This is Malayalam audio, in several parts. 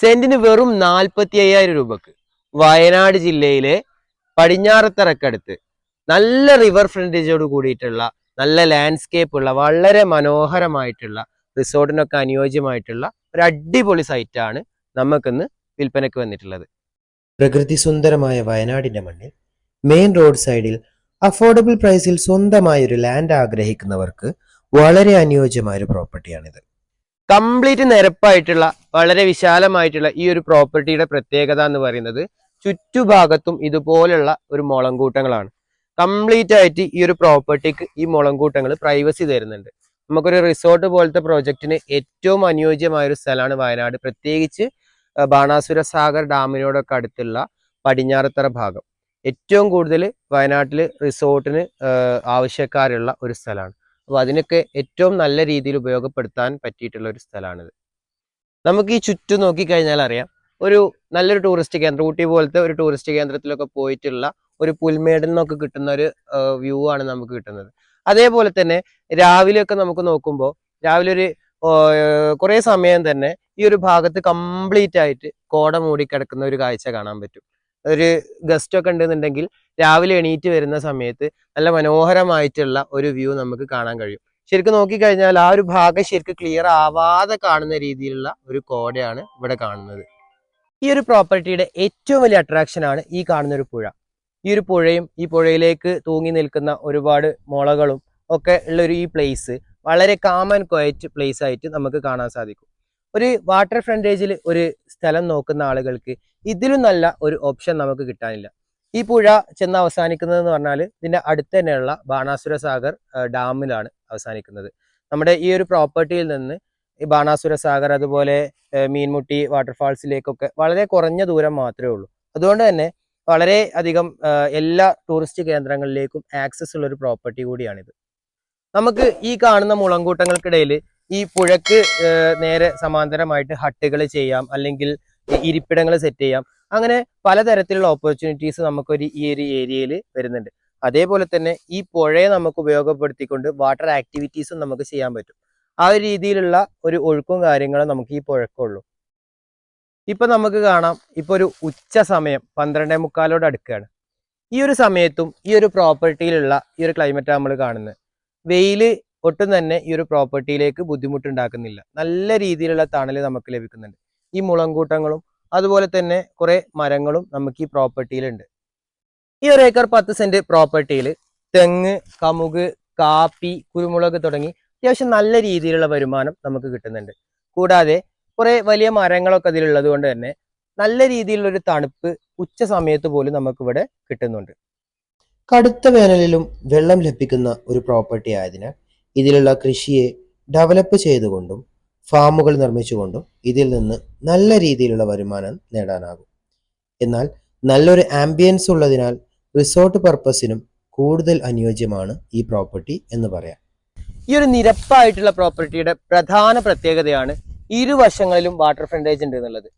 സെന്റിന് വെറും നാൽപ്പത്തി അയ്യായിരം രൂപക്ക് വയനാട് ജില്ലയിലെ പടിഞ്ഞാറത്തറക്കടുത്ത് നല്ല റിവർ ഫ്രണ്ടേജോട് കൂടിയിട്ടുള്ള നല്ല ലാൻഡ്സ്കേപ്പ് ഉള്ള വളരെ മനോഹരമായിട്ടുള്ള റിസോർട്ടിനൊക്കെ അനുയോജ്യമായിട്ടുള്ള ഒരു അടിപൊളി സൈറ്റാണ് നമുക്കിന്ന് വിൽപ്പനയ്ക്ക് വന്നിട്ടുള്ളത്. പ്രകൃതി സുന്ദരമായ വയനാടിന്റെ മണ്ണിൽ മെയിൻ റോഡ് സൈഡിൽ അഫോർഡബിൾ പ്രൈസിൽ സ്വന്തമായ ഒരു ലാൻഡ് ആഗ്രഹിക്കുന്നവർക്ക് വളരെ അനുയോജ്യമായ ഒരു പ്രോപ്പർട്ടിയാണിത് കംപ്ലീറ്റ് നിരപ്പായിട്ടുള്ള വളരെ വിശാലമായിട്ടുള്ള ഈ ഒരു പ്രോപ്പർട്ടിയുടെ പ്രത്യേകത എന്ന് പറയുന്നത് ചുറ്റുഭാഗത്തും ഇതുപോലുള്ള ഒരു മുളങ്കൂട്ടങ്ങളാണ്. കംപ്ലീറ്റ് ആയിട്ട് ഈ ഒരു പ്രോപ്പർട്ടിക്ക് ഈ മുളങ്കൂട്ടങ്ങൾ പ്രൈവസി തരുന്നുണ്ട്. നമുക്കൊരു റിസോർട്ട് പോലത്തെ പ്രോജക്റ്റിന് ഏറ്റവും അനുയോജ്യമായ ഒരു സ്ഥലമാണ് വയനാട്. പ്രത്യേകിച്ച് ബാണാസുര സാഗർ ഡാമിനോടൊക്കെ അടുത്തുള്ള പടിഞ്ഞാറത്തറ ഭാഗം. ഏറ്റവും കൂടുതൽ വയനാട്ടിൽ റിസോർട്ടിന് ആവശ്യക്കാരുള്ള ഒരു സ്ഥലമാണ്. അപ്പോൾ അതിനൊക്കെ ഏറ്റവും നല്ല രീതിയിൽ ഉപയോഗപ്പെടുത്താൻ പറ്റിയിട്ടുള്ള ഒരു സ്ഥലമാണിത്. നമുക്ക് ഈ ചുറ്റും നോക്കിക്കഴിഞ്ഞാൽ അറിയാം. ഒരു നല്ലൊരു ടൂറിസ്റ്റ് കേന്ദ്രം ഊട്ടി പോലത്തെ ഒരു ടൂറിസ്റ്റ് കേന്ദ്രത്തിലൊക്കെ പോയിട്ടുള്ള ഒരു പുൽമേടിൽ നിന്നൊക്കെ കിട്ടുന്ന ഒരു വ്യൂ ആണ് നമുക്ക് കിട്ടുന്നത്. അതേപോലെ തന്നെ രാവിലെയൊക്കെ നമുക്ക് നോക്കുമ്പോൾ രാവിലെ ഒരു കുറേ സമയം തന്നെ ഈ ഒരു ഭാഗത്ത് കംപ്ലീറ്റ് ആയിട്ട് കോട മൂടി കിടക്കുന്ന ഒരു കാഴ്ച കാണാൻ പറ്റും. ഒരു ഗസ്റ്റ് ഒക്കെ ഉണ്ടെന്നുണ്ടെങ്കിൽ രാവിലെ എണീറ്റ് വരുന്ന സമയത്ത് നല്ല മനോഹരമായിട്ടുള്ള ഒരു വ്യൂ നമുക്ക് കാണാൻ കഴിയും. ശരിക്കും നോക്കിക്കഴിഞ്ഞാൽ ആ ഒരു ഭാഗം ശരിക്കും ക്ലിയർ ആവാതെ കാണുന്ന രീതിയിലുള്ള ഒരു കോടയാണ് ഇവിടെ കാണുന്നത്. ഈ ഒരു പ്രോപ്പർട്ടിയുടെ ഏറ്റവും വലിയ അട്രാക്ഷൻ ആണ് ഈ കാണുന്ന ഒരു പുഴ. ഈ ഒരു പുഴയും ഈ പുഴയിലേക്ക് തൂങ്ങി നിൽക്കുന്ന ഒരുപാട് മുളകളും ഒക്കെ ഉള്ള ഒരു ഈ പ്ലേസ് വളരെ കാം ആൻഡ് ക്വയറ്റ് പ്ലേസ് ആയിട്ട് നമുക്ക് കാണാൻ സാധിക്കും. ഒരു വാട്ടർ ഫ്രണ്ടേജിൽ ഒരു സ്ഥലം നോക്കുന്ന ആളുകൾക്ക് ഇതിലും നല്ല ഒരു ഓപ്ഷൻ നമുക്ക് കിട്ടാനില്ല. ഈ പുഴ ചെന്ന് അവസാനിക്കുന്നത് എന്ന് പറഞ്ഞാൽ ഇതിന്റെ അടുത്ത് തന്നെയുള്ള ബാണാസുര സാഗർ ഡാമിലാണ് അവസാനിക്കുന്നത്. നമ്മുടെ ഈ ഒരു പ്രോപ്പർട്ടിയിൽ നിന്ന് ഈ ബാണാസുര സാഗർ അതുപോലെ മീൻമുട്ടി വാട്ടർഫാൾസിലേക്കൊക്കെ വളരെ കുറഞ്ഞ ദൂരം മാത്രമേ ഉള്ളൂ. അതുകൊണ്ട് തന്നെ വളരെ അധികം എല്ലാ ടൂറിസ്റ്റ് കേന്ദ്രങ്ങളിലേക്കും ആക്സസ് ഉള്ള ഒരു പ്രോപ്പർട്ടി കൂടിയാണിത്. നമുക്ക് ഈ കാണുന്ന മുളങ്കൂട്ടങ്ങൾക്കിടയിൽ ഈ പുഴക്ക് നേരെ സമാന്തരമായിട്ട് ഹട്ടുകൾ ചെയ്യാം അല്ലെങ്കിൽ ഇരിപ്പിടങ്ങൾ സെറ്റ് ചെയ്യാം. അങ്ങനെ പലതരത്തിലുള്ള ഓപ്പർച്യൂണിറ്റീസ് നമുക്കൊരു ഈ ഒരു ഏരിയയിൽ വരുന്നുണ്ട്. അതേപോലെ തന്നെ ഈ പുഴയെ നമുക്ക് ഉപയോഗപ്പെടുത്തിക്കൊണ്ട് വാട്ടർ ആക്ടിവിറ്റീസും നമുക്ക് ചെയ്യാൻ പറ്റും. ആ ഒരു രീതിയിലുള്ള ഒരു ഒഴുക്കും കാര്യങ്ങളും നമുക്ക് ഈ പുഴക്കുള്ളൂ ഇപ്പൊ നമുക്ക് കാണാം ഇപ്പൊ ഒരു ഉച്ച സമയം പന്ത്രണ്ടേ മുക്കാലോട് അടുക്കുകയാണ് ഈ ഒരു സമയത്തും ഈ ഒരു പ്രോപ്പർട്ടിയിലുള്ള ഈ ഒരു ക്ലൈമറ്റ് നമ്മൾ കാണുന്നത്. വെയിൽ ഒട്ടും തന്നെ ഈ ഒരു പ്രോപ്പർട്ടിയിലേക്ക് ബുദ്ധിമുട്ടുണ്ടാക്കുന്നില്ല. നല്ല രീതിയിലുള്ള തണൽ നമുക്ക് ലഭിക്കുന്നുണ്ട്. ഈ മുളങ്കൂട്ടങ്ങളും അതുപോലെ തന്നെ കുറെ മരങ്ങളും നമുക്ക് ഈ പ്രോപ്പർട്ടിയിലുണ്ട്. ഈ ഒരു ഏക്കർ പത്ത് സെന്റ് പ്രോപ്പർട്ടിയിൽ തെങ്ങ് കമുക് കാപ്പി കുരുമുളക് തുടങ്ങി അത്യാവശ്യം നല്ല രീതിയിലുള്ള വരുമാനം നമുക്ക് കിട്ടുന്നുണ്ട്. കൂടാതെ കുറെ വലിയ മരങ്ങളൊക്കെ അതിലുള്ളത് കൊണ്ട് തന്നെ നല്ല രീതിയിലുള്ളൊരു തണുപ്പ് ഉച്ച സമയത്ത് പോലും നമുക്കിവിടെ കിട്ടുന്നുണ്ട്. കടുത്ത വേനലിലും വെള്ളം ലഭിക്കുന്ന ഒരു പ്രോപ്പർട്ടി ആയതിനാൽ ഇതിലുള്ള കൃഷിയെ ഡെവലപ്പ് ചെയ്തുകൊണ്ടും ഫാമുകൾ നിർമ്മിച്ചുകൊണ്ടും ഇതിൽ നിന്ന് നല്ല രീതിയിലുള്ള വരുമാനം നേടാനാകും. എന്നാൽ നല്ലൊരു ആംബിയൻസ് ഉള്ളതിനാൽ റിസോർട്ട് പർപ്പസിനും കൂടുതൽ അനുയോജ്യമാണ് ഈ പ്രോപ്പർട്ടി എന്ന് പറയാം. ഈ ഒരു നിരപ്പായിട്ടുള്ള പ്രോപ്പർട്ടിയുടെ പ്രധാന പ്രത്യേകതയാണ് ഇരുവശങ്ങളിലും വാട്ടർ ഫ്രണ്ടേജ് ഉണ്ട് എന്നുള്ളത്.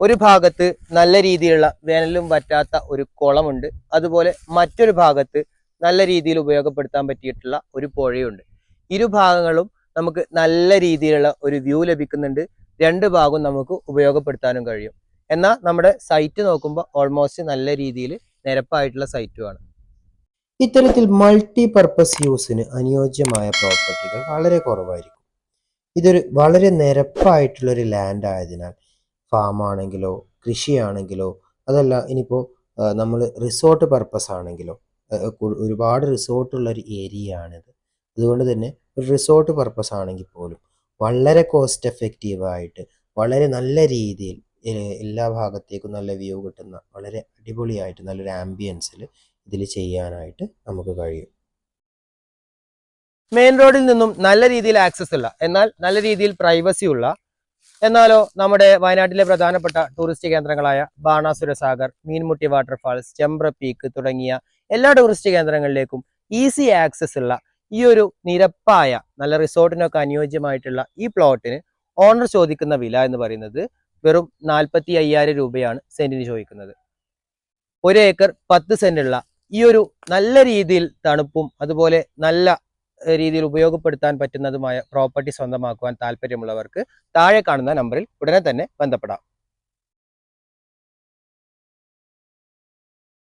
ഒരു ഭാഗത്ത് നല്ല രീതിയിലുള്ള വേനലും വറ്റാത്ത ഒരു കുളമുണ്ട്. അതുപോലെ മറ്റൊരു ഭാഗത്ത് നല്ല രീതിയിൽ ഉപയോഗപ്പെടുത്താൻ പറ്റിയിട്ടുള്ള ഒരു പുഴയുണ്ട്. ഇരു ഭാഗങ്ങളും നമുക്ക് നല്ല രീതിയിലുള്ള ഒരു വ്യൂ ലഭിക്കുന്നുണ്ട്. രണ്ട് ഭാഗവും നമുക്ക് ഉപയോഗപ്പെടുത്താനും കഴിയും. എന്നാൽ നമ്മുടെ സൈറ്റ് നോക്കുമ്പോൾ ഓൾമോസ്റ്റ് നല്ല രീതിയിൽ നിരപ്പായിട്ടുള്ള സൈറ്റുമാണ് ഇത്തരത്തിൽ മൾട്ടി പർപ്പസ് യൂസിന് അനുയോജ്യമായ പ്രോപ്പർട്ടികൾ വളരെ കുറവായിരിക്കും. ഇതൊരു വളരെ നിരപ്പായിട്ടുള്ളൊരു ലാൻഡ് ആയതിനാൽ ഫാം ആണെങ്കിലോ കൃഷിയാണെങ്കിലോ അതല്ല ഇനിയിപ്പോൾ നമ്മൾ റിസോർട്ട് പർപ്പസ് ആണെങ്കിലോ ഒരുപാട് റിസോർട്ടുള്ള ഒരു ഏരിയ ആണിത്. അതുകൊണ്ട് തന്നെ റിസോർട്ട് പർപ്പസ് ആണെങ്കിൽ പോലും വളരെ കോസ്റ്റ് എഫക്റ്റീവ് ആയിട്ട് വളരെ നല്ല രീതിയിൽ എല്ലാ ഭാഗത്തേക്കും നല്ല വ്യൂ കിട്ടുന്ന വളരെ അടിപൊളിയായിട്ട് നല്ലൊരു ആംബിയൻസിൽ ഇതിൽ ചെയ്യാനായിട്ട് നമുക്ക് കഴിയും. മെയിൻ റോഡിൽ നിന്നും നല്ല രീതിയിൽ ആക്സസ് ഉള്ള എന്നാൽ നല്ല രീതിയിൽ പ്രൈവസി ഉള്ള എന്നാലോ നമ്മുടെ വയനാട്ടിലെ പ്രധാനപ്പെട്ട ടൂറിസ്റ്റ് കേന്ദ്രങ്ങളായ ബാണാസുര സാഗർ മീൻമുട്ടി വാട്ടർഫാൾസ് ചെമ്പ്ര പീക്ക് തുടങ്ങിയ എല്ലാ ടൂറിസ്റ്റ് കേന്ദ്രങ്ങളിലേക്കും ഈസി ആക്സസ് ഉള്ള ഈ ഒരു നിരപ്പായ നല്ല റിസോർട്ടിനൊക്കെ അനുയോജ്യമായിട്ടുള്ള ഈ പ്ലോട്ടിന് ഓണർ ചോദിക്കുന്ന വില എന്ന് പറയുന്നത് വെറും നാൽപ്പത്തി അയ്യായിരം രൂപയാണ് സെന്റിന് ചോദിക്കുന്നത്. ഒരു ഏക്കർ പത്ത് സെന്റുള്ള ഈ ഒരു നല്ല രീതിയിൽ തണുപ്പും അതുപോലെ നല്ല രീതിയിൽ ഉപയോഗപ്പെടുത്താൻ പറ്റുന്നതുമായ പ്രോപ്പർട്ടി സ്വന്തമാക്കുവാൻ താല്പര്യമുള്ളവർക്ക് താഴെ കാണുന്ന നമ്പറിൽ ഉടനെ തന്നെ ബന്ധപ്പെടാം.